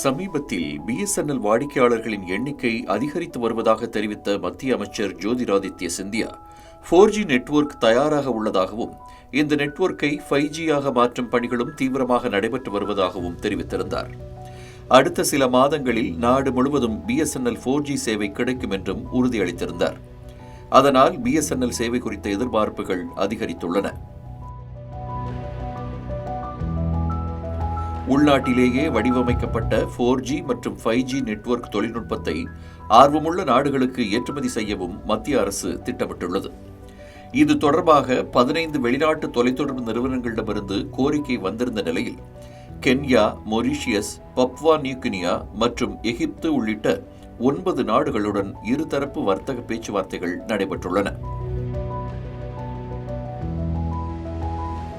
சமீபத்தில் பிஎஸ்என்எல் வாடிக்கையாளர்களின் எண்ணிக்கை அதிகரித்து வருவதாக தெரிவித்த மத்திய அமைச்சர் Jyotiraditya Scindia four G network தயாராக உள்ளதாகவும் இந்த நெட்வொர்க்கை ஃபைவ் ஜியாக மாற்றும் பணிகளும் தீவிரமாக நடைபெற்று வருவதாகவும் தெரிவித்திருந்தார். அடுத்த சில மாதங்களில் நாடு முழுவதும் பிஎஸ்என்எல் ஃபோர் ஜி சேவை கிடைக்கும் என்றும் உறுதியளித்திருந்தார். அதனால் பிஎஸ்என்எல் சேவை குறித்த எதிர்பார்ப்புகள் அதிகரித்துள்ளன. உள்நாட்டிலேயே வடிவமைக்கப்பட்ட ஃபோர் ஜி மற்றும் ஃபைவ் ஜி நெட்வொர்க் தொழில்நுட்பத்தை ஆர்வமுள்ள நாடுகளுக்கு ஏற்றுமதி செய்யவும் மத்திய அரசு திட்டமிட்டுள்ளது. இது தொடர்பாக பதினைந்து வெளிநாட்டு தொலைத்தொடர்பு நிறுவனங்களிடமிருந்து கோரிக்கை வந்திருந்த நிலையில் கென்யா மொரிஷியஸ் பப்வா நியூகினியா மற்றும் எகிப்து உள்ளிட்ட ஒன்பது நாடுகளுடன் இருதரப்பு வர்த்தக பேச்சுவார்த்தைகள் நடைபெற்றுள்ளன.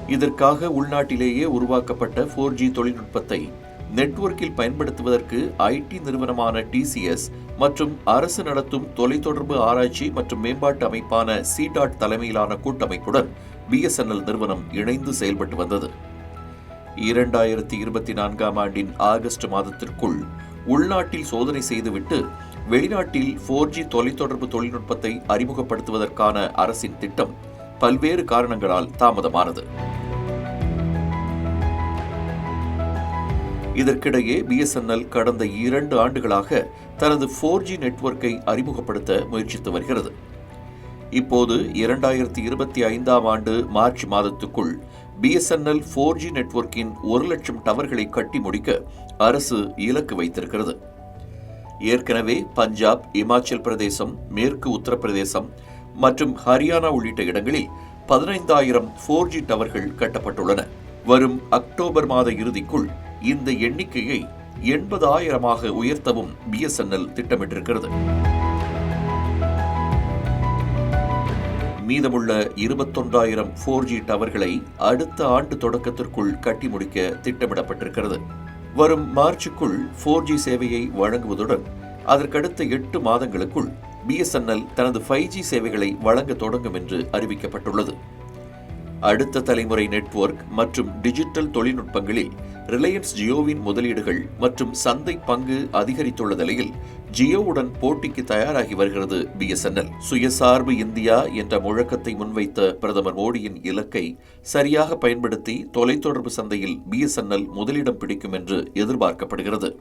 இதற்காக உள்நாட்டிலேயே உருவாக்கப்பட்ட ஃபோர் ஜி தொழில்நுட்பத்தை நெட்வொர்க்கில் பயன்படுத்துவதற்கு ஐடி நிறுவனமான டிசிஎஸ் மற்றும் அரசு நடத்தும் தொலைத்தொடர்பு ஆராய்ச்சி மற்றும் மேம்பாட்டு அமைப்பான சிடாட் தலைமையிலான கூட்டமைப்புடன் பிஎஸ்என்எல் நிறுவனம் இணைந்து செயல்பட்டு வந்தது. இரண்டாயிரத்தி இருபத்தி நான்காம் ஆண்டின் ஆகஸ்ட் மாதத்திற்குள் உள்நாட்டில் சோதனை செய்துவிட்டு வெளிநாட்டில் ஃபோர் ஜி தொலைத்தொடர்பு தொழில்நுட்பத்தை அறிமுகப்படுத்துவதற்கான அரசின் திட்டம் பல்வேறு காரணங்களால் தாமதமானது. இதற்கிடையே பிஎஸ்என்எல் கடந்த இரண்டு ஆண்டுகளாக தனது ஃபோர் ஜி நெட்வொர்க்கை அறிமுகப்படுத்த முயற்சித்து வருகிறது. இப்போது இரண்டாயிரத்தி இருபத்தி ஐந்தாம் ஆண்டு மார்ச் மாதத்துக்குள் பிஎஸ்என்எல் ஃபோர் ஜி நெட்வொர்க்கின் ஒரு லட்சம் டவர்களை கட்டி முடிக்க அரசு இலக்கு வைத்திருக்கிறது. ஏற்கனவே பஞ்சாப் இமாச்சல் பிரதேசம் மேற்கு உத்தரப்பிரதேசம் மற்றும் ஹரியானா உள்ளிட்ட இடங்களில் பதினைந்தாயிரம் ஃபோர் ஜி டவர்கள் கட்டப்பட்டுள்ளன. வரும் அக்டோபர் மாத இறுதிக்குள் இந்த எண்ணிக்கையை எண்பதாயிரமாக உயர்த்தவும் பிஎஸ்என்எல் திட்டமிட்டிருக்கிறது. மீதமுள்ள இருபத்தொன்றாயிரம் ஃபோர் ஜி டவர்களை அடுத்த ஆண்டு தொடக்கத்திற்குள் கட்டி முடிக்க திட்டமிடப்பட்டிருக்கிறது. வரும் மார்ச்சுக்குள் ஃபோர் ஜி சேவையை வழங்குவதுடன் அதற்கடுத்த எட்டு மாதங்களுக்குள் பிஎஸ்என்எல் தனது ஃபைவ் ஜி சேவைகளை வழங்க தொடங்கும் என்று அறிவிக்கப்பட்டுள்ளது. அடுத்த தலைமுறை நெட்வொர்க் மற்றும் டிஜிட்டல் தொழில்நுட்பங்களில் ரிலையன்ஸ் ஜியோவின் முதலீடுகள் மற்றும் சந்தை பங்கு அதிகரித்துள்ள நிலையில் ஜியோவுடன் போட்டிக்கு தயாராகி வருகிறது பிஎஸ்என்எல் சுயசார்பு இந்தியா என்ற முழக்கத்தை முன்வைத்த பிரதமர் மோடியின் இலக்கை சரியாக பயன்படுத்தி தொலைத்தொடர்பு சந்தையில் பிஎஸ்என்எல் முதலிடம் பிடிக்கும் என்று எதிர்பார்க்கப்படுகிறது.